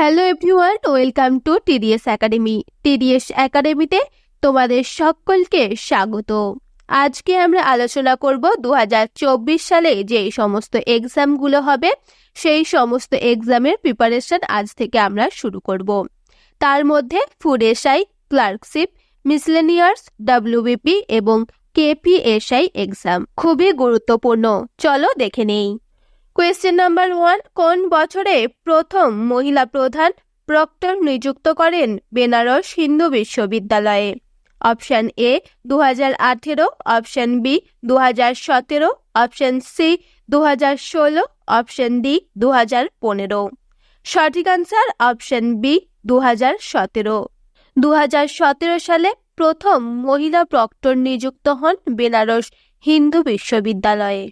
Hello everyone welcome to TDS academy TDS একাডেমিতে তোমাদের সকলকে স্বাগত। আজকে আমরা আলোচনা করব দু হাজার চব্বিশ সালে যে সমস্ত এক্সামগুলো হবে, সেই সমস্ত এক্সামের প্রিপারেশন আজ থেকে আমরা শুরু করব। তার মধ্যে food SI clerkship miscellaneous WBP এবং কেপিএসআই এক্সাম খুবই গুরুত্বপূর্ণ। চলো দেখে নেই। কোয়েশ্চেন নাম্বার ওয়ান কোন বছরে প্রথম মহিলা প্রধান প্রক্টর নিযুক্ত করেন বেনারস হিন্দু বিশ্ববিদ্যালয়ে? অপশন এ দু হাজার আঠেরো। অপশন বি দু হাজার সতেরো। অপশন সি দু হাজার ষোলো। অপশন ডি দু হাজার পনেরো। সঠিক আনসার অপশন বি দু হাজার সতেরো। দু হাজার সতেরো সালে প্রথম মহিলা প্রক্টর নিযুক্ত হন বেনারস হিন্দু বিশ্ববিদ্যালয়ে।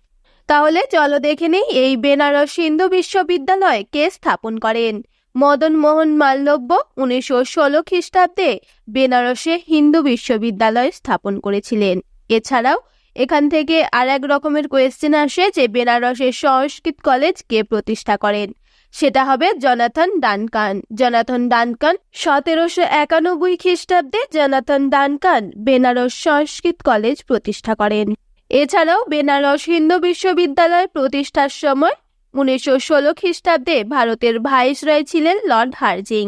তাহলে চলো দেখে নেই এই বেনারস হিন্দু বিশ্ববিদ্যালয় কে স্থাপন করেন? মদন মোহন মাল্লব্য উনিশশো ষোলো খ্রিস্টাব্দে বেনারসে হিন্দু বিশ্ববিদ্যালয় স্থাপন করেছিলেন। এছাড়াও এখান থেকে আর এক রকমের কোয়েশ্চেন আসে যে বেনারসের সংস্কৃত কলেজ কে প্রতিষ্ঠা করেন। সেটা হবে জনাথন ডানকান। জনাথন ডানকান সতেরোশো একানব্বই খ্রিস্টাব্দে Jonathan Duncan Benares Sanskrit college প্রতিষ্ঠা করেন। এছাড়াও বেনারস হিন্দু বিশ্ববিদ্যালয় প্রতিষ্ঠার সময় উনিশশো ষোলো খ্রিস্টাব্দে ভারতের ভাইসরয় ছিলেন লর্ড হার্জিং।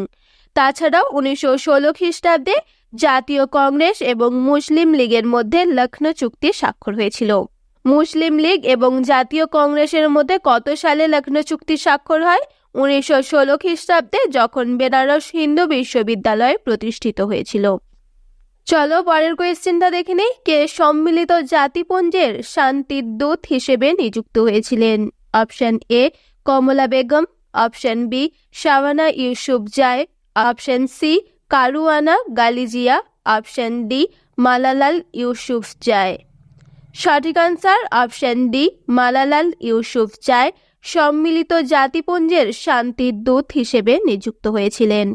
তাছাড়াও উনিশশো ষোলো খ্রিস্টাব্দে জাতীয় কংগ্রেস এবং মুসলিম লীগের মধ্যে লক্ষ্ণৌ চুক্তি স্বাক্ষর হয়েছিল। মুসলিম লীগ এবং জাতীয় কংগ্রেসের মধ্যে কত সালে লক্ষ্ণৌ চুক্তি স্বাক্ষর হয়? উনিশশো ষোলো খ্রিস্টাব্দে যখন বেনারস হিন্দু বিশ্ববিদ্যালয় প্রতিষ্ঠিত হয়েছিল। চলো পরের কোয়েশ্চেনটা দেখে নেই। কে সম্মিলিত জাতিপুঞ্জের শান্তির দূত হিসেবে নিযুক্ত হয়েছিলেন? Option A Kamala Begum. Option B Shawana Yousafzai. Option C Caruana Galizia. Option D Malala Yousafzai. সঠিক answer option D Malala Yousafzai. সম্মিলিত জাতিপুঞ্জের শান্তির দূত হিসেবে নিযুক্ত হয়েছিলেন।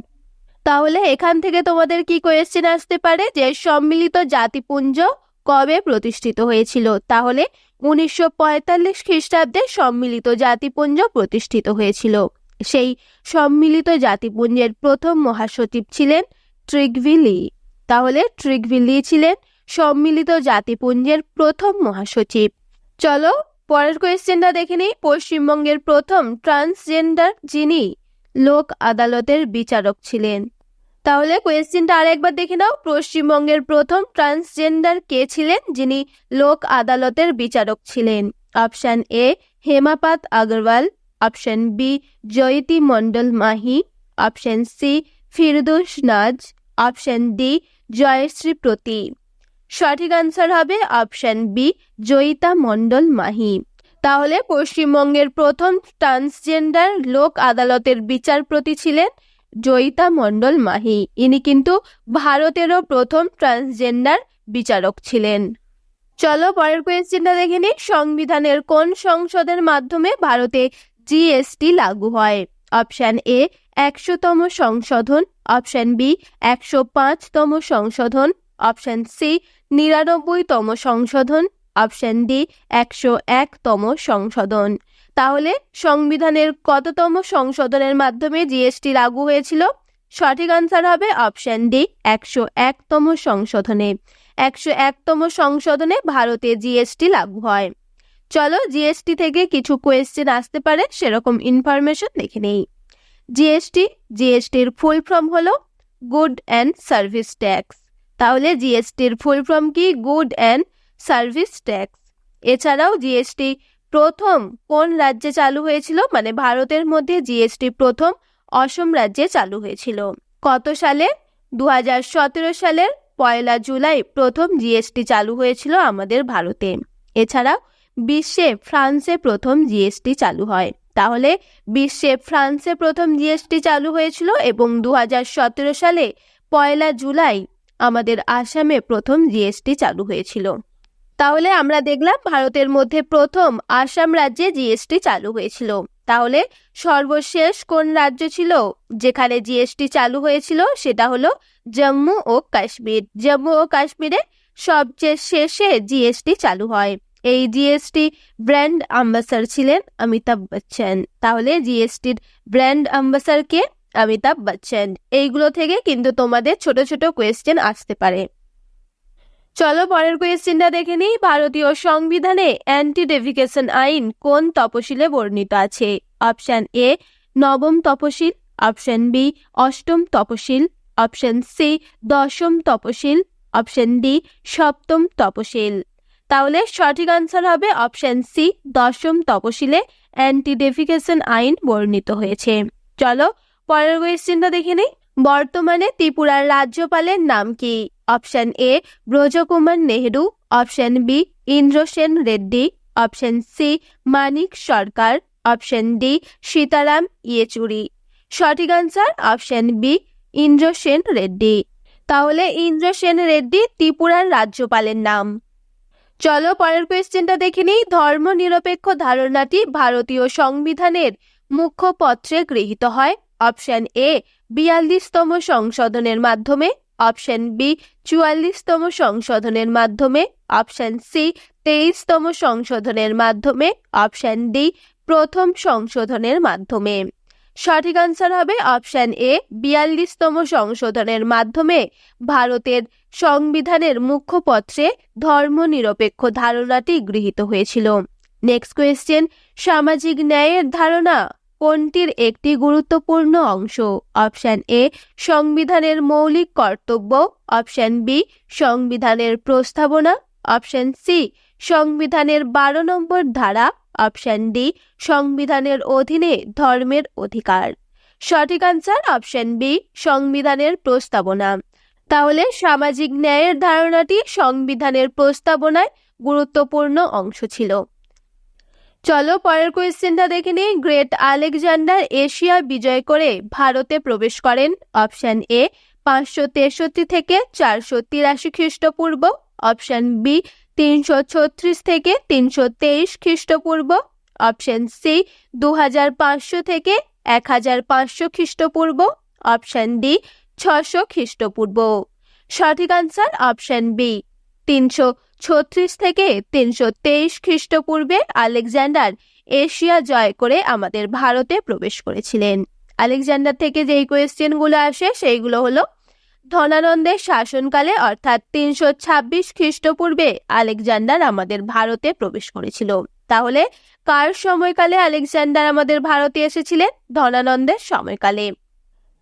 তাহলে এখান থেকে তোমাদের কি কোয়েশ্চেন আসতে পারে? যে সম্মিলিত জাতিপুঞ্জ কবে প্রতিষ্ঠিত হয়েছিল? তাহলে উনিশশো পঁয়তাল্লিশ খ্রিস্টাব্দে সম্মিলিত জাতিপুঞ্জ প্রতিষ্ঠিত হয়েছিল। সেই সম্মিলিত জাতিপুঞ্জের প্রথম মহাসচিব ছিলেন ট্রিগভিলি তাহলে ট্রিগভিলি ছিলেন সম্মিলিত জাতিপুঞ্জের প্রথম মহাসচিব। চলো পরের কোয়েশ্চেনটা দেখে নিই। পশ্চিমবঙ্গের প্রথম ট্রান্সজেন্ডার যিনি লোক আদালতের বিচারক ছিলেন। তাহলে কোয়েশ্চেনটা আরেকবার দেখে নাও। পশ্চিমবঙ্গের প্রথম ট্রান্সজেন্ডার কে ছিলেন? যিনি লোক আদালতের বিচারক ছিলেন। Option A হেমাপাত Agarwal. Option B Jayati Mondal Mahi. Option C Firdaus Naaz. Option D Joyshree প্রতি। সঠিক আনসার হবে অপশন বি জয়িতা মণ্ডল মাহি। তাহলে পশ্চিমবঙ্গের প্রথম ট্রান্সজেন্ডার লোক আদালতের বিচারপতি ছিলেন জয়িতা মণ্ডল মাহি। ইনি কিন্তু ভারতেরও প্রথম ট্রান্সজেন্ডার বিচারক ছিলেন। চলো পরের কোয়েশ্চেনটা দেখে নিই। সংবিধানের কোন সংসদের মাধ্যমে ভারতে জিএসটি লাগু হয়? অপশন এ একশোতম সংশোধন। অপশন বি একশো পাঁচতম সংশোধন। অপশন সি নিরানব্বইতম সংশোধন। অপশন ডি একশো একতম সংশোধন। তাহলে সংবিধানের কততম সংশোধনের মাধ্যমে জিএসটি লাগু হয়েছিল? সঠিক আনসার হবে অপশন ডি একশো একতম সংশোধনে। একশো একতম সংশোধনে ভারতে জিএসটি লাগু হয়। চলো জিএসটি থেকে কিছু কোয়েশ্চেন আসতে পারে, সেরকম ইনফরমেশন দেখে নেই। জিএসটি জিএসটির ফুল ফর্ম হলো গুড অ্যান্ড সার্ভিস ট্যাক্স তাহলে জিএসটির ফুল ফর্ম কি? গুড অ্যান্ড সার্ভিস ট্যাক্স এছাড়াও জিএসটি প্রথম কোন রাজ্যে চালু হয়েছিল? মানে ভারতের মধ্যে জিএসটি প্রথম, অসম রাজ্যে চালু হয়েছিল। কত সালে? দু হাজার সতেরো সালের পয়লা জুলাই প্রথম জিএসটি চালু হয়েছিল আমাদের ভারতে। এছাড়াও বিশ্বে ফ্রান্সে প্রথম জিএসটি চালু হয়। তাহলে বিশ্বে ফ্রান্সে প্রথম জিএসটি চালু হয়েছিল এবং দু হাজার সতেরো সালে পয়লা জুলাই আমাদের আসামে প্রথম জিএসটি চালু হয়েছিল। তাহলে আমরা দেখলাম ভারতের মধ্যে প্রথম আসাম রাজ্যে জিএসটি চালু হয়েছিল। তাহলে সর্বশেষ কোন রাজ্য ছিল যেখানে জিএসটি চালু হয়েছিল? সেটা হলো জম্মু ও কাশ্মীর। জম্মু ও কাশ্মীরে সবচেয়ে শেষে জিএসটি চালু হয়। এই জিএসটি ব্র্যান্ড অ্যাম্বাসাডার ছিলেন অমিতাভ বচ্চন। তাহলে জিএসটির ব্র্যান্ড অ্যাম্বাসাডার কে? অমিতাভ বচ্চন। এইগুলো থেকে কিন্তু তোমাদের ছোট ছোট কোয়েশ্চেন আসতে পারে। চলো পরের কোয়েশ্চেনটা দেখে নিই। ভারতীয় সংবিধানে অ্যান্টি ডেফিকেশন আইন কোন তপশিলে বর্ণিত আছে? অপশন এ নবম তপশিল। অপশন বি অষ্টম তপশিল। অপশন সি দশম তপশিল। অপশন ডি সপ্তম তপশিল। তাহলে সঠিক আনসার হবে অপশন সি দশম তপশিলে অ্যান্টি ডেফিকেশন আইন বর্ণিত হয়েছে। চলো পরের কোয়েশ্চেনটা দেখে নিই। বর্তমানে ত্রিপুরার রাজ্যপালের নাম কি? Option A, Brajkumar Nehru. Option B, Indrasena Reddy. Option C, Manik Sarkar. Option D, Sitaram Yechury. সঠিক answer option B, Indrasena Reddy. তাহলে ইন্দ্রসেন রেড্ডি ত্রিপুরার রাজ্যপালের নাম। চলো পরের কোয়েশ্চেনটা দেখে নিই। ধর্ম নিরপেক্ষ ধারণাটি ভারতীয় সংবিধানের মুখ্য পত্রে গৃহীত হয়। অপশন এ বিয়াল্লিশতম সংশোধনের মাধ্যমে। অপশন বি চুয়াল্লিশতম সংশোধনের মাধ্যমে। অপশন সি তেইশতম সংশোধনের মাধ্যমে। অপশন ডি প্রথম সংশোধনের মাধ্যমে। সঠিক আনসার হবে অপশন এ বিয়াল্লিশতম সংশোধনের মাধ্যমে। ভারতের সংবিধানের মুখ্যপত্রে ধর্মনিরপেক্ষ ধারণাটি গৃহীত হয়েছিল। নেক্সট কোয়েশ্চেন সামাজিক ন্যায়ের ধারণা। কোনটির একটি গুরুত্বপূর্ণ অংশ? অপশান এ, সংবিধানের মৌলিক কর্তব্য। অপশান বি, সংবিধানের প্রস্তাবনা। অপশান সি, সংবিধানের বারো নম্বর ধারা। অপশান ডি, সংবিধানের অধীনে ধর্মের অধিকার। সঠিক আনসার অপশন বি, সংবিধানের প্রস্তাবনা। তাহলে সামাজিক ন্যায়ের ধারণাটি সংবিধানের প্রস্তাবনায় গুরুত্বপূর্ণ অংশ ছিল। চলো পরের কোয়েশ্চেনটা দেখে নিই। গ্রেট আলেকজান্ডার এশিয়া বিজয় করে ভারতে প্রবেশ করেন। অপশন এ, পাঁচশো তেষট্টি থেকে চারশো তিরাশি খ্রিস্টপূর্ব। অপশন বি, তিনশো ছত্রিশ থেকে তিনশো তেইশ খ্রিস্টপূর্ব। অপশন সি দু হাজার পাঁচশো থেকে এক হাজার পাঁচশো খ্রিস্টপূর্ব। অপশন ডি, ছশো খ্রিস্টপূর্ব। সঠিক আনসার অপশন বি, তিনশো ছত্রিশ থেকে তিনশো তেইশ খ্রিস্টপূর্বে আলেকজান্ডার এশিয়া জয় করে আমাদের ভারতে প্রবেশ করেছিলেন। আলেকজান্ডার থেকে যেই কোয়েশ্চেনগুলো আসে, সেইগুলো হলো, ধনানন্দের শাসনকালে অর্থাৎ তিনশো ছাব্বিশ খ্রিস্টপূর্বে আলেকজান্ডার আমাদের ভারতে প্রবেশ করেছিল। তাহলে কার সময়কালে আলেকজান্ডার আমাদের ভারতে এসেছিলেন? ধনানন্দের সময়কালে।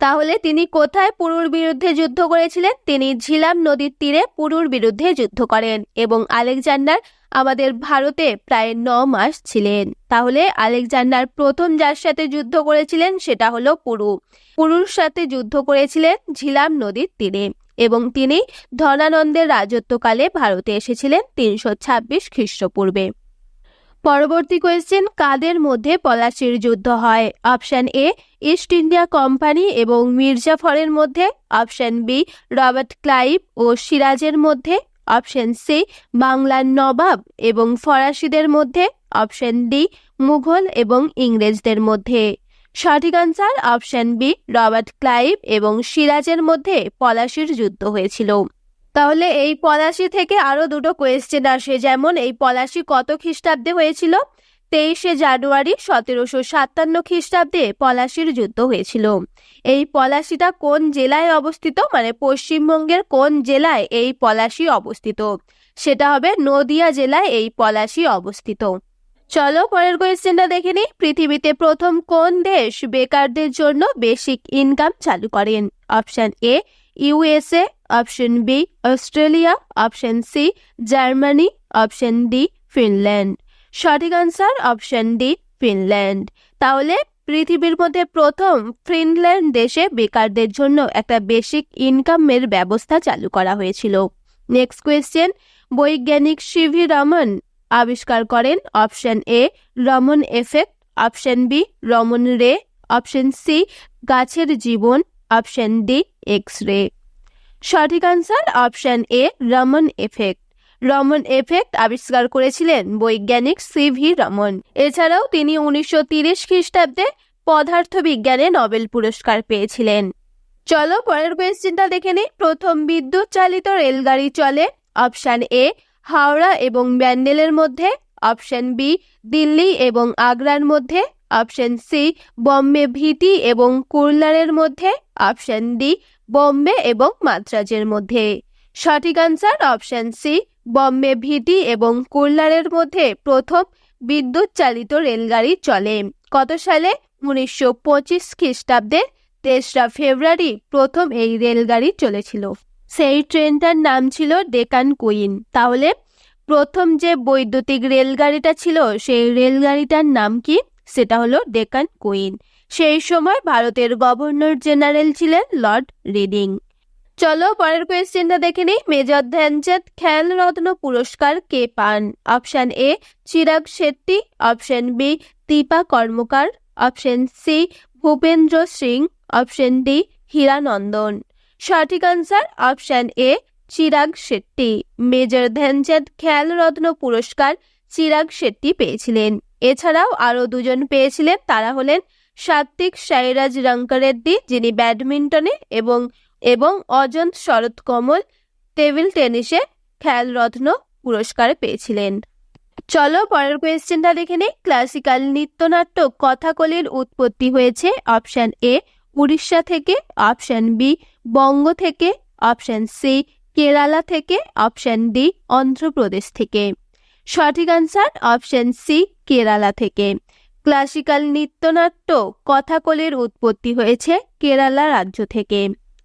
তাহলে তিনি কোথায় পুরুর বিরুদ্ধে যুদ্ধ করেছিলেন? তিনি ঝিলাম নদীর তীরে পুরুর বিরুদ্ধে যুদ্ধ করেন এবং আলেকজান্ডার আমাদের ভারতে প্রায় ন মাস ছিলেন। তাহলে আলেকজান্ডার প্রথম যার সাথে যুদ্ধ করেছিলেন সেটা হলো পুরু। পুরুর সাথে যুদ্ধ করেছিলেন ঝিলাম নদীর তীরে এবং তিনি ধনানন্দের রাজত্বকালে ভারতে এসেছিলেন তিনশো ছাব্বিশ খ্রিস্টপূর্বে। পরবর্তী কোয়েশ্চেন কাদের মধ্যে পলাশির যুদ্ধ হয়? Option A East India company এবং মির্জাফরের মধ্যে। অপশন বি রবার্ট ক্লাইভ ও সিরাজের মধ্যে। অপশন সি বাংলার নবাব এবং ফরাসিদের মধ্যে। অপশন ডি মুঘল এবং ইংরেজদের মধ্যে। সঠিক answer option B Robert Clive এবং সিরাজের মধ্যে পলাশির যুদ্ধ হয়েছিল। তাহলে এই পলাশি থেকে আরও দুটো কোয়েশ্চেন আসে। যেমন, এই পলাশি কত খ্রিস্টাব্দে হয়েছিল? তেইশে জানুয়ারি সতেরোশো সাতান্ন খ্রিস্টাব্দে পলাশির যুদ্ধ হয়েছিল। এই পলাশিটা কোন জেলায় অবস্থিত? মানে পশ্চিমবঙ্গের কোন জেলায় এই পলাশি অবস্থিত? সেটা হবে নদিয়া জেলায় এই পলাশি অবস্থিত। চলো পরের কোয়েশ্চেনটা দেখে নিই। পৃথিবীতে প্রথম কোন দেশ বেকারদের জন্য বেসিক ইনকাম চালু করেন? Option A USA option B Australia option C Germany option D Finland সঠিক আনসার অপশন ডি ফিনল্যান্ড তাহলে পৃথিবীর মধ্যে প্রথম ফিনল্যান্ড দেশে বেকারদের জন্য একটা বেসিক ইনকামের ব্যবস্থা চালু করা হয়েছিল। নেক্সট কোয়েশ্চেন বৈজ্ঞানিক সিভি রমন আবিষ্কার করেন option A Raman effect option B Raman ray option C গাছের জীবন অপশন ডি এক্স রে সঠিক answer option A Raman effect Raman effect আবিষ্কার করেছিলেন বৈজ্ঞানিক সিভি রমন এছাড়াও তিনি উনিশশো তিরিশ খ্রিস্টাব্দে পদার্থ বিজ্ঞানে নোবেল পুরস্কার পেয়েছিলেন। চলো পরের কোয়েশ্চেনটা দেখে নিই। প্রথম বিদ্যুৎ চালিত রেলগাড়ি চলে অপশন এ হাওড়া এবং ব্যান্ডেলের মধ্যে অপশন বি দিল্লি এবং আগ্রার মধ্যে অপশন সি বম্বে ভিটি এবং কুরলারের মধ্যে অপশন ডি বম্বে এবং মাদ্রাজের মধ্যে। সঠিক answer option C Bombay VT এবং কুরলারের মধ্যে প্রথম বিদ্যুৎ চালিত রেলগাড়ি চলে। কত সালে? উনিশশো পঁচিশ খ্রিস্টাব্দে তেসরা ফেব্রুয়ারি প্রথম এই রেলগাড়ি চলেছিল। সেই ট্রেনটার নাম ছিল ডেকান কুইন। তাহলে প্রথম যে বৈদ্যুতিক রেলগাড়িটা ছিল, সেই রেলগাড়িটার নাম কি? সেটা হলো ডেকান কুইন। সেই সময় ভারতের গভর্নর জেনারেল ছিলেন লর্ড রিডিং। চলো পরের কোয়েশ্চেনটা দেখে নিই। মেজর ধ্যানচাঁদ খেলরত্ন পুরস্কার কে পান? Option A, Chirag Shetty. Option B, Dipa Karmakar. Option C, Bhupendra Singh. Option D, Hiranandan. সঠিক answer option A, Chirag Shetty. Major Dhyanchand Khelratna পুরস্কার চিরাগ শেট্টি পেয়েছিলেন। এছাড়াও আরও দুজন পেয়েছিলেন। তারা হলেন সাত্বিক সাইরাজ রঙ্করেড্ডি যিনি ব্যাডমিন্টনে এবং এবং অজন্ত শরৎ কমল টেবিল টেনিসে খেলরত্ন পুরস্কার পেয়েছিলেন। চলো পরের কোয়েশ্চেনটা দেখে নেই। ক্লাসিক্যাল নৃত্যনাট্য কথাকলির উৎপত্তি হয়েছে অপশন এ উড়িষ্যা থেকে, অপশন বি বঙ্গ থেকে, অপশন সি কেরালা থেকে, অপশন ডি অন্ধ্রপ্রদেশ থেকে। সঠিক আনসার অপশন সি কেরালা থেকে। ক্লাসিক্যাল নৃত্যনাট্য কথাকলির উৎপত্তি হয়েছে কেরালা রাজ্য থেকে।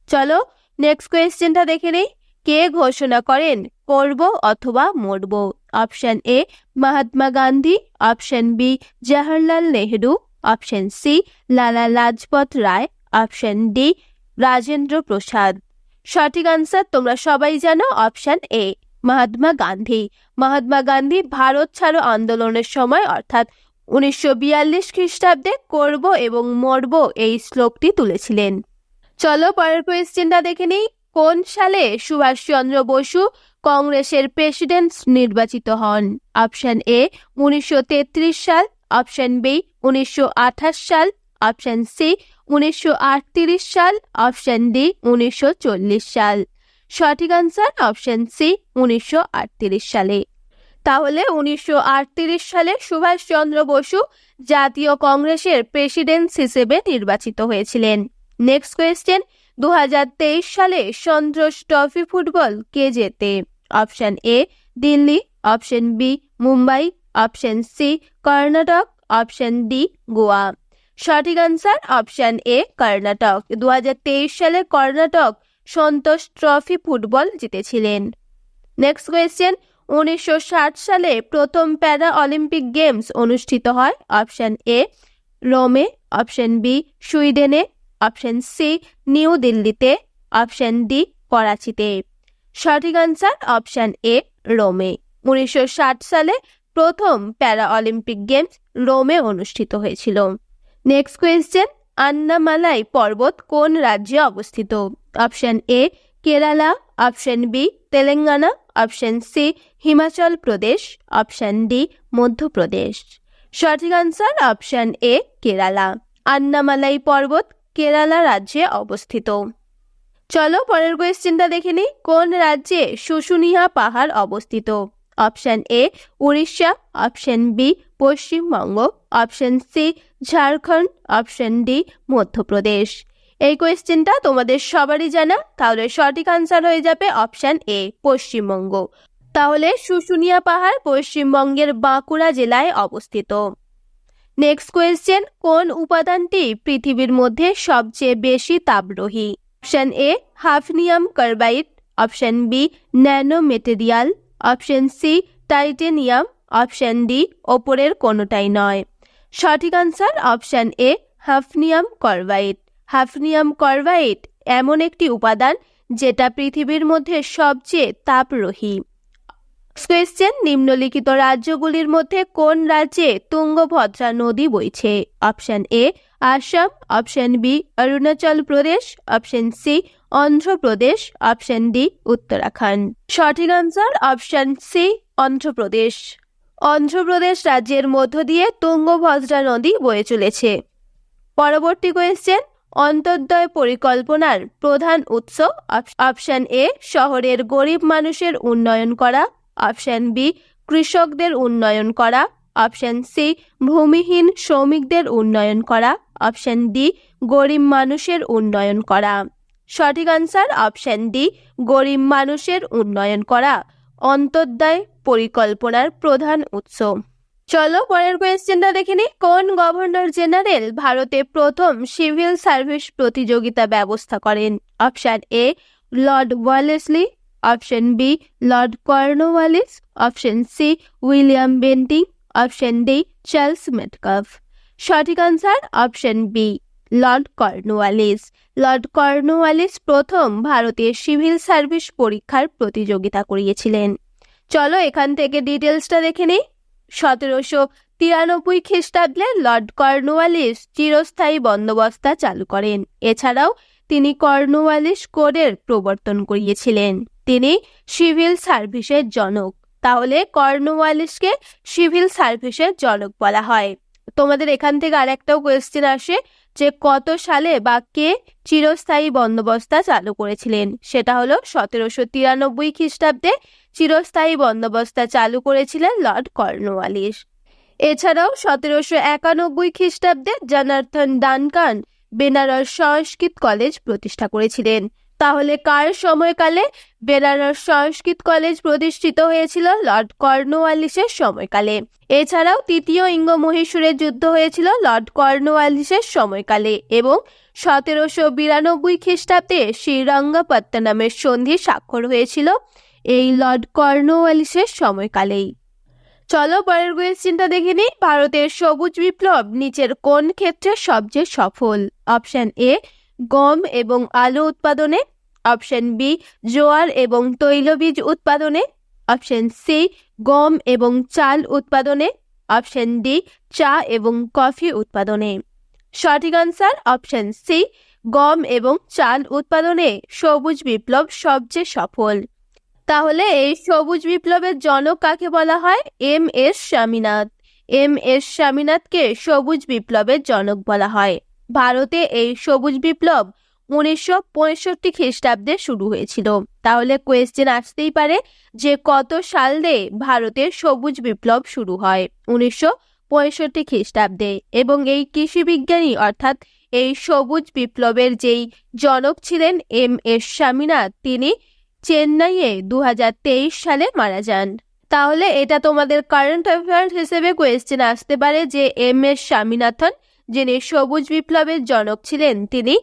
চলো নেক্সট কোয়েশ্চেনটা দেখে নেই। কে ঘোষণা করেন, করব অথবা মরব? Option A Mahatma Gandhi. Option B Jawaharlal Nehru. Option C Lala Lajpat Rai. Option D Rajendra Prasad. সঠিক আনসার তোমরা সবাই জানো অপশন এ মহাত্মা গান্ধী। মহাত্মা গান্ধী ভারত ছাড়ো আন্দোলনের সময়, অর্থাৎ উনিশশো বিয়াল্লিশ খ্রিস্টাব্দে করব এবং মরব এই শ্লোকটি তুলেছিলেন। চলো পরের কোয়েশ্চেনটা দেখে নিই। কোন সালে সুভাষচন্দ্র বসু কংগ্রেসের প্রেসিডেন্ট নির্বাচিত হন? অপশন এ উনিশশো তেত্রিশ সাল। অপশন বি উনিশশো আঠাশ সাল। অপশন সি উনিশশো আটত্রিশ সাল। অপশন ডি উনিশশো চল্লিশ সাল। সঠিক আনসার অপশন সি উনিশশো আটত্রিশ সালে। তাহলে উনিশশো আটত্রিশ সালে সুভাষচন্দ্র বসু জাতীয় কংগ্রেসের প্রেসিডেন্ট হিসেবে নির্বাচিত হয়েছিলেন। নেক্সট কোয়েশ্চেন দুহাজার তেইশ সালে সন্তোষ ট্রফি ফুটবল কে জেতে? Option A Delhi. Option B Mumbai. Option C Karnataka. Option D Goa. সঠিক আনসার অপশন এ কর্ণাটক। দু হাজার তেইশ সালে কর্ণাটক সন্তোষ ট্রফি ফুটবল জিতেছিলেন। নেক্সট কোয়েশ্চেন উনিশশো ষাট সালে প্রথম প্যারা অলিম্পিক গেমস অনুষ্ঠিত হয়, অপশন এ রোমে, অপশন বি সুইডেনে, অপশন সি নিউ দিল্লিতে, অপশন ডি করাচিতে। সঠিক আনসার অপশন এ রোমে। উনিশশো ষাট সালে প্রথম প্যারা অলিম্পিক গেমস রোমে অনুষ্ঠিত হয়েছিল। নেক্সট কোয়েশ্চেন, আন্নামালাই পর্বত কোন রাজ্যে অবস্থিত? Option A Kerala option B, Telangana. Option C, Himachal Pradesh. Option D, Madhya Pradesh. সঠিক answer option A, Kerala. Annamalai পর্বত কেরালা রাজ্যে অবস্থিত। চলো পরের কোয়েশ্চেনটা দেখে নিই। কোন রাজ্যে শুশুনিয়া পাহাড় অবস্থিত? Option A, Orissa. Option B, Paschimbanga. Option C, Jharkhand. Option D, Madhya Pradesh. এই কোয়েশ্চেনটা তোমাদের সবারই জানা। তাহলে সঠিক আনসার হয়ে যাবে অপশান এ পশ্চিমবঙ্গ। তাহলে শুশুনিয়া পাহাড় পশ্চিমবঙ্গের বাঁকুড়া জেলায় অবস্থিত। নেক্সট কোয়েশ্চেন কোন উপাদানটি পৃথিবীর মধ্যে সবচেয়ে বেশি তাপরোহী option A hafnium carbide. Option B nano material option C titanium. Option D ওপরের কোনোটাই নয়। সঠিক answer option A hafnium carbide. Hafnium carbide এমন একটি উপাদান যেটা পৃথিবীর মধ্যে সবচেয়ে তাপরোহী। কোয়েশ্চেন নিম্নলিখিত রাজ্যগুলির মধ্যে কোন রাজ্যে তুঙ্গভদ্রা নদী বইছে? Option A Assam option B Arunachal Pradesh option C Andhra Pradesh option D Uttarakhand. সঠিক answer option C Andhra Pradesh. Andhra Pradesh রাজ্যের মধ্য দিয়ে তুঙ্গভদ্রা নদী বয়ে চলেছে। পরবর্তী কোয়েশ্চেন অন্তর্দয় পরিকল্পনার প্রধান উৎস অপশন এ, শহরের গরিব মানুষের উন্নয়ন করা। অপশন বি, কৃষকদের উন্নয়ন করা। অপশন সি, ভূমিহীন শ্রমিকদের উন্নয়ন করা। অপশন ডি, গরিব মানুষের উন্নয়ন করা। সঠিক আনসার অপশন ডি, গরিব মানুষের উন্নয়ন করা। অন্তর্দয় পরিকল্পনার প্রধান উৎস। চলো পরের কোয়েশ্চেনটা দেখে নিই। কোন গভর্নর জেনারেল ভারতে প্রথম সিভিল সার্ভিস প্রতিযোগিতা ব্যবস্থা করেন? Option A, lord Wellesley, option B, lord Cornwallis, option C, William Bentinck, option D, Charles Metcalfe. সঠিক answer option B, lord Cornwallis. Lord Cornwallis প্রথম ভারতীয় সিভিল সার্ভিস পরীক্ষার প্রতিযোগিতা করিয়েছিলেন। চলো এখান থেকে ডিটেলসটা দেখে নিই। সতেরোশো তিরানব্বই খ্রিস্টাব্দে লর্ড কর্নওয়ালিস চিরস্থায়ী বন্দোবস্তা চালু করেন। এছাড়াও তিনি কর্নওয়ালিস কোডের প্রবর্তন করিয়েছিলেন। তিনি সিভিল সার্ভিসের জনক। তাহলে কর্নওয়ালিসকে সিভিল সার্ভিসের জনক বলা হয়। তোমাদের এখান থেকে আর একটাও কোয়েশ্চেন আসে যে কত সালে বা কে চিরস্থায়ী বন্দোবস্তা চালু করেছিলেন। সেটা হলো সতেরোশো তিরানব্বই খ্রিস্টাব্দে চিরস্থায়ী বন্দোবস্তা চালু করেছিলেন লর্ড কর্নওয়ালিস এছাড়াও সতেরোশো একানব্বই খ্রিস্টাব্দে Jonathan Duncan Benares Sanskrit college প্রতিষ্ঠা করেছিলেন। তাহলে কার সময়কালে বেনারস সংস্কৃত কলেজ প্রতিষ্ঠিত হয়েছিল? লর্ড কর্নওয়ালিসের সময়কালে। এছাড়াও তৃতীয় ইঙ্গ মহীশূরের যুদ্ধ হয়েছিল লর্ড কর্নওয়ালিসের সময়কালে এবং সতেরোশো বিরানব্বই খ্রিস্টাব্দে শ্রীরঙ্গপত্তনমের সন্ধি স্বাক্ষর হয়েছিল এই লর্ড কর্নওয়ালিসের সময়কালেই। চলো পরের কোয়েশ্চেনটা দেখে নিই। ভারতের সবুজ বিপ্লব নিচের কোন ক্ষেত্রে সবচেয়ে সফল? অপশন এ গম এবং আলু উৎপাদনে অপশন বি জোয়ার এবং তৈলবীজ উৎপাদনে অপশন সি গম এবং চাল উৎপাদনে অপশন ডি চা এবং কফি উৎপাদনে। সঠিক আনসার অপশন সি গম এবং চাল উৎপাদনে। সবুজ বিপ্লব সবচেয়ে সফল। তাহলে এই সবুজ বিপ্লবের জনক কাকে বলা হয়? M S Swaminath. M S স্বামীনাথকে সবুজ বিপ্লবের জনক বলা হয়। ভারতে এই সবুজ বিপ্লব উনিশশো পঁয়ষট্টি খ্রিস্টাব্দে শুরু হয়েছিল। তাহলে কোয়েশ্চেন আসতেই পারে যে কত সাল দিয়ে ভারতের সবুজ বিপ্লব শুরু হয় উনিশশো পঁয়ষট্টি খ্রিস্টাব্দে? এবং এই কৃষি বিজ্ঞানী অর্থাৎ এই সবুজ বিপ্লবের যেই জনক ছিলেন এম এস স্বামীনাথ, তিনি চেন্নাইয়ে দু হাজার তেইশ সালে মারা যান। তাহলে এটা তোমাদের কারেন্ট অ্যাফেয়ার হিসেবে কোয়েশ্চেন আসতে পারে যে এম এস স্বামীনাথন যিনি সবুজ বিপ্লবের জনক ছিলেন, তিনি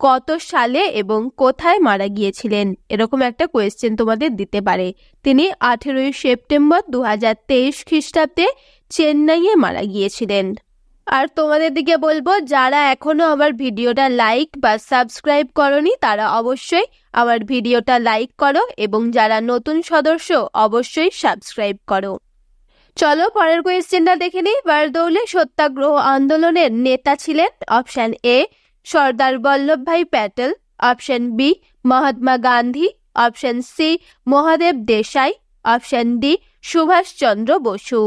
কত সালে এবং কোথায় মারা গিয়েছিলেন? এরকম একটা কোয়েশ্চেন তোমাদের দিতে পারে। তিনি আঠেরোই সেপ্টেম্বর দু হাজার তেইশ খ্রিস্টাব্দে চেন্নাইয়ে মারা গিয়েছিলেন। আর তোমাদের দিকে বলব, যারা এখনও আমার ভিডিওটা লাইক বা সাবস্ক্রাইব করনি, তারা অবশ্যই আমার ভিডিওটা লাইক করো এবং যারা নতুন সদস্য, অবশ্যই সাবস্ক্রাইব করো। চলো পরের কোয়েশ্চেনটা দেখে নিই। বারদৌলে সত্যাগ্রহ আন্দোলনের নেতা ছিলেন অপশন এ Sardar Vallabhbhai Patel option B Mahatma Gandhi option C Mahadev Desai option D Subhash Chandra Bose.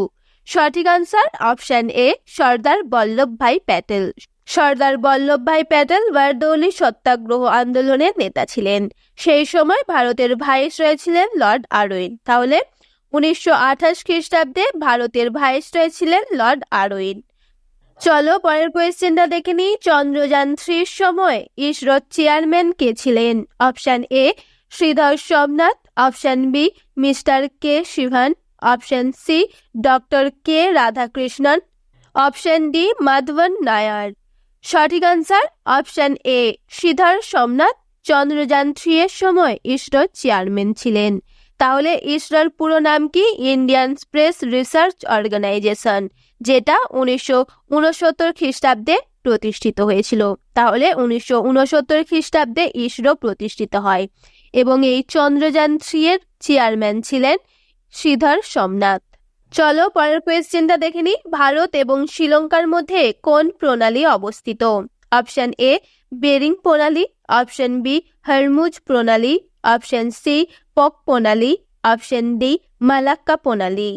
সঠিক আনসার অপশন এ সর্দার বল্লভভাই প্যাটেল। সর্দার বল্লভভাই প্যাটেল বারদৌলি সত্যাগ্রহ আন্দোলনের নেতা ছিলেন। সেই সময় ভারতের ভাইসরয় ছিলেন লর্ড আরউইন। তাহলে উনিশশো আঠাশ খ্রিস্টাব্দে ভারতের ভাইসরয় ছিলেন লর্ড আরউইন। চলো পরের কোয়েশ্চেনটা দেখে নিই। চন্দ্রযান থ্রির সময় ইসরোর চেয়ারম্যান কে ছিলেন? Option A Sridhar Somnath, option B mister K Sivan, option C doctor K Radhakrishnan, option D Madhavan Nair. সঠিক answer option A Sridhar Somnath. Chandrayaan three এর সময় ইসরোর চেয়ারম্যান ছিলেন। তাহলে ইসরোর পুরো নাম কি? ইন্ডিয়ান স্পেস রিসার্চ অর্গানাইজেশন যেটা উনিশশো উনসত্তর খ্রিস্টাব্দে প্রতিষ্ঠিত হয়েছিল। তাহলে উনিশশো উনসত্তর খ্রিস্টাব্দে ইসরো প্রতিষ্ঠিত হয় এবং এই চন্দ্রযান থ্রি এর চেয়ারম্যান ছিলেন শ্রীধর সোমনাথ। চলো পরের কোয়েশ্চেনটা দেখে নিই। ভারত এবং শ্রীলঙ্কার মধ্যে কোন প্রণালী অবস্থিত? অপশন এ বেরিং প্রণালী। অপশন বি হরমুজ প্রণালী। অপশন সি পক প্রণালী অপশন ডি মালাক্কা প্রণালী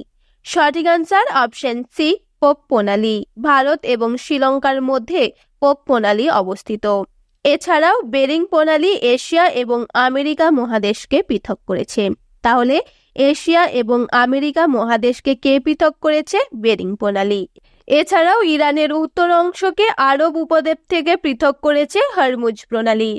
সঠিক আনসার অপশন সি পোক প্রণালী ভারত এবং শ্রীলঙ্কার মধ্যে পোক প্রণালী অবস্থিত। এছাড়াও বেরিং প্রণালী এশিয়া এবং আমেরিকা মহাদেশকে পৃথক করেছে। তাহলে এশিয়া এবং আমেরিকা মহাদেশকে কে পৃথক করেছে? বেরিং প্রণালী এছাড়াও ইরানের উত্তর অংশকে আরব উপদ্বীপ থেকে পৃথক করেছে হরমুজ প্রণালী।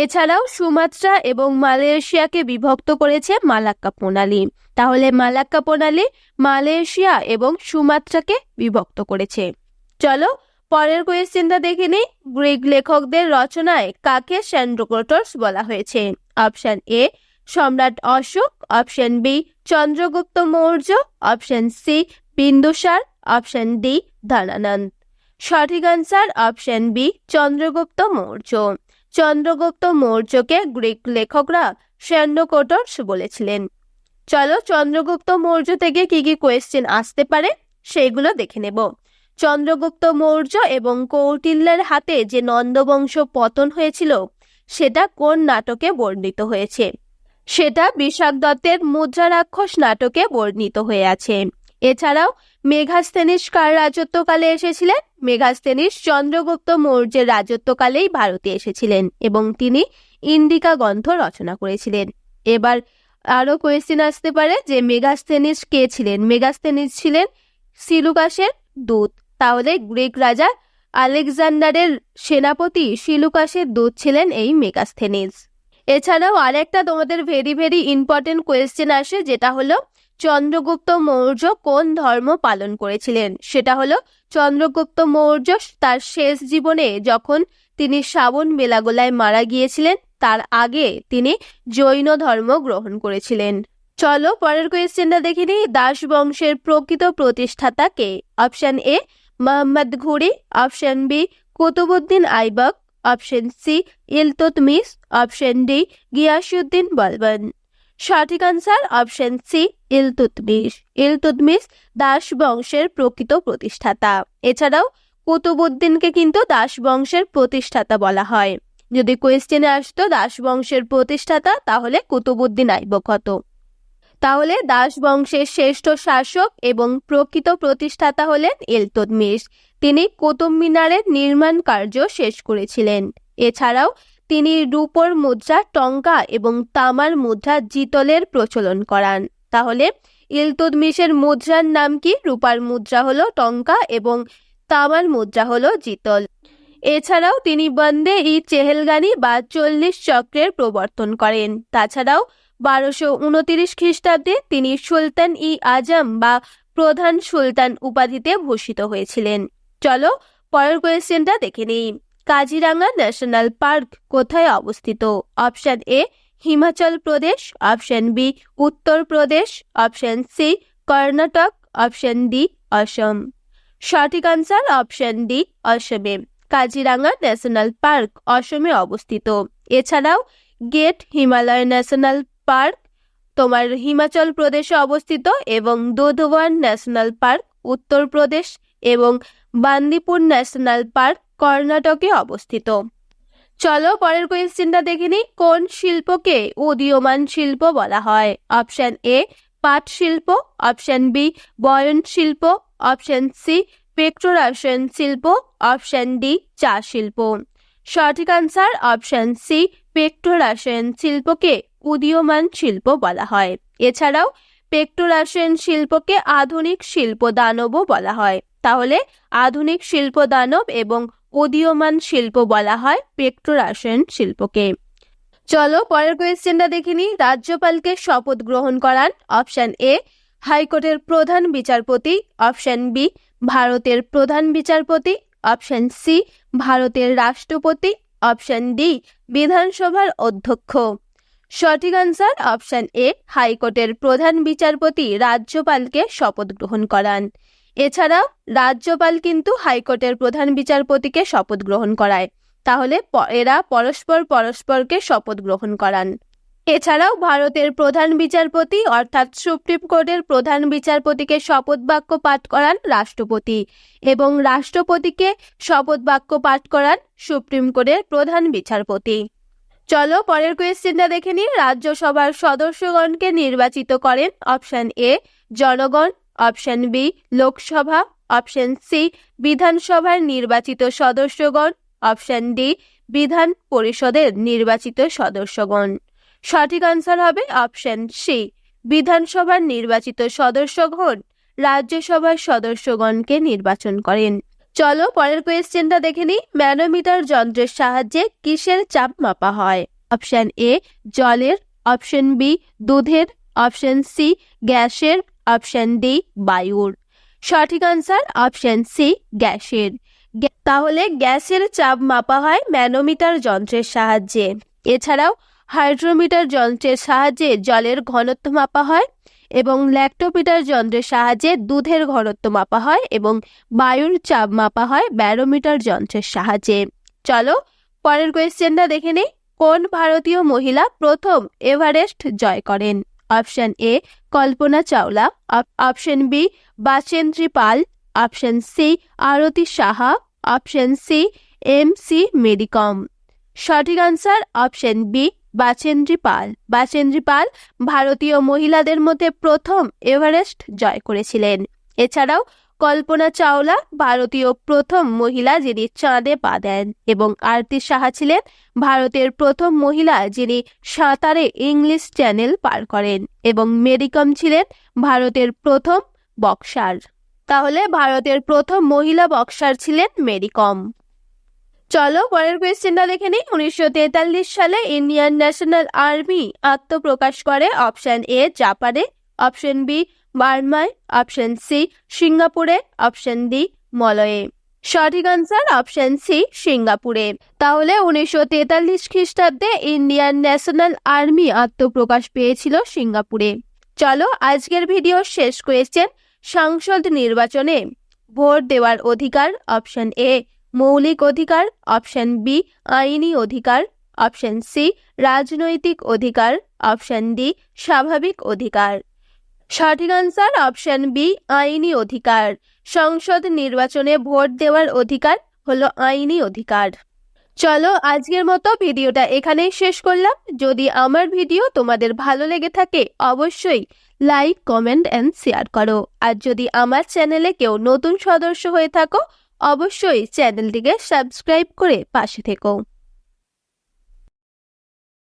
এছাড়াও সুমাত্রা এবং মালয়েশিয়াকে বিভক্ত করেছে মালাক্কা প্রণালী। তাহলে মালাক্কা প্রণালী মালয়েশিয়া এবং সুমাত্রাকে বিভক্ত করেছে। চলো পরের কোয়েশ্চেনটা দেখে নিই। গ্রিক লেখকদের রচনায় কাকে স্যান্ড্রোক্রোটস বলা হয়েছে? Option A, Samrat Ashoka. Option B, Chandragupta Maurya. Option C, Bindusara. Option D, Dhanananda. সঠিক answer option B, Chandragupta Maurya. Chandragupta মৌর্যকে Greek লেখকরা স্যান্ড্রোক্রোটস বলেছিলেন। চলো চন্দ্রগুপ্ত মৌর্য থেকে কি কি কোয়েশ্চেন আসতে পারে সেইগুলো দেখে নেব। চন্দ্রগুপ্ত মৌর্য এবং কৌটিল্যের হাতে যে নন্দবংশ পতন হয়েছিল, সেটা কোন নাটকে বর্ণিত হয়েছে? সেটা বিশাখ দত্তের মুদ্রা রাক্ষস নাটকে বর্ণিত হয়ে আছে। এছাড়াও মেঘাস্তেনিস কার রাজত্বকালে এসেছিলেন। মেঘাস্তেনিস চন্দ্রগুপ্ত মৌর্যের রাজত্বকালেই ভারতে এসেছিলেন এবং তিনি ইন্ডিকা গ্রন্থ রচনা করেছিলেন। এবার আরও কোয়েশ্চেন আসতে পারে যে মেগাস্থেনিস কে ছিলেন? মেগাস্থেনিস ছিলেন সিলুকাসের দূত। তাহলে গ্রিক রাজা আলেকজান্ডারের সেনাপতি সিলুকাসের দূত ছিলেন এই মেগাস্থেনিস এছাড়াও আরেকটা তোমাদের ভেরি ভেরি ইম্পর্টেন্ট কোয়েশ্চেন আসে, যেটা হলো চন্দ্রগুপ্ত মৌর্য কোন ধর্ম পালন করেছিলেন? সেটা হলো, চন্দ্রগুপ্ত মৌর্য তার শেষ জীবনে যখন তিনি শ্রাবণ বেলাগোলায় মারা গিয়েছিলেন, তার আগে তিনি জৈন ধর্ম গ্রহণ করেছিলেন। চলো পরের কোয়েশ্চেনটা দেখে নিই দাস বংশের প্রকৃত প্রতিষ্ঠাতা কে? Option A Mohammad Ghori. Option B Qutbuddin Aibak. Option C Iltutmish option D Ghiyasuddin Balban. সঠিক answer option C Iltutmish Iltutmish Das বংশের প্রকৃত প্রতিষ্ঠাতা। এছাড়াও কুতুবুদ্দিনকে কিন্তু দাস বংশের প্রতিষ্ঠাতা বলা হয়। যদি কোয়েশ্চেনে আসতো, দাস বংশের প্রতিষ্ঠাতা, তাহলে কুতুবুদ্দিন আইবক হতো। তাহলে দাস বংশের শ্রেষ্ঠ শাসক এবং প্রকৃত প্রতিষ্ঠাতা হলেন ইলতুতমিশ। তিনি কুতুব মিনারের নির্মাণ কার্য শেষ করেছিলেন। এছাড়াও তিনি রূপর মুদ্রা টঙ্কা এবং তামার মুদ্রা জিতলের প্রচলন করান। তাহলে ইলতুদমিশের মুদ্রার নাম কি? রূপার মুদ্রা হলো টঙ্কা এবং তামার মুদ্রা হলো জিতল। এছাড়াও তিনি বন্দে ই চেহেলগানি বা চল্লিশ চক্রের প্রবর্তন করেন। তাছাড়াও বারোশো উনতিরিশ খ্রিস্টাব্দে তিনি সুলতান ই আজম বা প্রধান সুলতান উপাধিতে ভূষিত হয়েছিলেন। চলো পরের কোয়েশ্চেনটা দেখে নিই। কাজিরাঙ্গা ন্যাশনাল পার্ক কোথায় অবস্থিত? Option A, Himachal Pradesh, option B, Uttar Pradesh, option C, Karnataka, option D, Assam. সঠিক আনসার অপশন ডি, অসমে। কাজিরাঙ্গা ন্যাশনাল পার্ক অসমে অবস্থিত। এছাড়াও, গেট হিমালয় ন্যাশনাল পার্ক, তোমার হিমাচল প্রদেশে অবস্থিত এবং দুধওয়ান ন্যাশনাল পার্ক উত্তরপ্রদেশ এবং বান্দিপুর ন্যাশনাল পার্ক কর্ণাটকে অবস্থিত। চলো পরের কোয়েশ্চেনটা দেখে নিই। কোন শিল্পকে উদীয়মান শিল্প বলা হয়? অপশন এ পাট শিল্প। অপশন বি বয়ন শিল্প। অপশন সি পেট্রোরাসায়ন শিল্প। অপশন ডি চা শিল্প। সঠিক আনসার অপশন সি পেট্রোরাসায়ন শিল্পকে উদীয়মান শিল্প বলা হয়। এছাড়াও, পেট্রোরাসায়ন শিল্পকে আধুনিক শিল্প দানবও বলা হয়। তাহলে, আধুনিক শিল্প দানব এবং উদীয়মান শিল্প বলা হয় পেট্রোরাসায়ন শিল্পকে। চলো পরের কোয়েশ্চেনটা দেখিনি রাজ্যপালকে শপথ গ্রহণ করান অপশন এ হাইকোর্টের প্রধান বিচারপতি অপশন বি ভারতের প্রধান বিচারপতি অপশন সি ভারতের রাষ্ট্রপতি অপশন ডি বিধানসভার অধ্যক্ষ। সঠিক আনসার অপশন এ হাইকোর্টের প্রধান বিচারপতি রাজ্যপালকে শপথ গ্রহণ করান। এছাড়া রাজ্যপাল কিন্তু হাইকোর্টের প্রধান বিচারপতিকে শপথ গ্রহণ করায়। তাহলে এরা পরস্পর পরস্পরকে শপথ গ্রহণ করান। এছাড়াও ভারতের প্রধান বিচারপতি অর্থাৎ সুপ্রিম কোর্টের প্রধান বিচারপতিকে শপথ বাক্য পাঠ করান রাষ্ট্রপতি এবং রাষ্ট্রপতিকে শপথ বাক্য পাঠ করান সুপ্রিম কোর্টের প্রধান বিচারপতি। চলো পরের কোয়েশ্চেনটা দেখে নিই। রাজ্যসভার সদস্যগণকে নির্বাচিত করেন অপশন এ জনগণ option B, Lok Sabha, option C, বিধানসভার নির্বাচিত সদস্যগণ, অপশন ডি, বিধান পরিষদের নির্বাচিত সদস্যগণ। সঠিক আনসার হবে অপশন সি, বিধানসভার নির্বাচিত সদস্যগণ, রাজ্যসভার সদস্যগণকে নির্বাচন করেন। চলো পরের কোয়েশ্চেনটা দেখে নিই। ম্যানোমিটার যন্ত্রের সাহায্যে কিসের চাপ মাপা হয়? অপশন এ, জলের, অপশন বি, দুধের, অপশন সি, গ্যাসের অপশন ডি বায়ুর সঠিক আনসার অপশন সি গ্যাসের গ্যা- তাহলে গ্যাসের চাপ মাপা হয় ম্যানোমিটার যন্ত্রের সাহায্যে। এছাড়াও হাইড্রোমিটার যন্ত্রের সাহায্যে জলের ঘনত্ব মাপা হয় এবং ল্যাক্টোমিটার যন্ত্রের সাহায্যে দুধের ঘনত্ব মাপা হয় এবং বায়ুর চাপ মাপা হয় ব্যারোমিটার যন্ত্রের সাহায্যে। চলো পরের কোয়েশ্চেনটা দেখে নেই। কোন ভারতীয় মহিলা প্রথম এভারেস্ট জয় করেন? অপশন এ কল্পনা চাওলা অপ- option B Bachendri Pal option C Arati Saha option C M C মেডিকম সঠিক answer option B Bachendri Pal Bachendri Pal ভারতীয় মহিলাদের মধ্যে প্রথম এভারেস্ট জয় করেছিলেন এছাড়াও কল্পনা চাওলা ভারতীয় প্রথম মহিলা যিনি চাঁদে পা দেন এবং আরতি সাহা ছিলেন ভারতের প্রথম মহিলা যিনি সাঁতারে ইংলিশ চ্যানেল পার করেন এবং মেরিকম ছিলেন ভারতের প্রথম বক্সার। তাহলে ভারতের প্রথম মহিলা বক্সার ছিলেন মেরিকম। চলো পরের কোয়েশ্চেনটা দেখে নিই। উনিশশো তেতাল্লিশ সালে ইন্ডিয়ান ন্যাশনাল আর্মি আত্মপ্রকাশ করে অপশন এ, জাপানে। অপশন বি বার্মায় অপশন সি সিঙ্গাপুরে অপশন ডি মলয়ে। সঠিক আনসার অপশন সি সিঙ্গাপুরে। তাহলে উনিশশো তেতাল্লিশ খ্রিস্টাব্দে ইন্ডিয়ান ন্যাশনাল আর্মি আত্মপ্রকাশ পেয়েছিল সিঙ্গাপুরে। চলো আজকের ভিডিও শেষ কোয়েশ্চেন সাংসদ নির্বাচনে ভোট দেওয়ার অধিকার অপশন এ মৌলিক অধিকার অপশন বি আইনি অধিকার অপশন সি রাজনৈতিক অধিকার অপশন ডি স্বাভাবিক অধিকার। সঠিক আনসার অপশন বি আইনি অধিকার। সংসদ নির্বাচনে ভোট দেওয়ার অধিকার হলো আইনি অধিকার। চলো আজকের মতো ভিডিওটা এখানেই শেষ করলাম। যদি আমার ভিডিও তোমাদের ভালো লেগে থাকে, অবশ্যই লাইক কমেন্ট অ্যান্ড শেয়ার করো। আর যদি আমার চ্যানেলে কেউ নতুন সদস্য হয়ে থাকো, অবশ্যই চ্যানেলটিকে সাবস্ক্রাইব করে পাশে থেকো।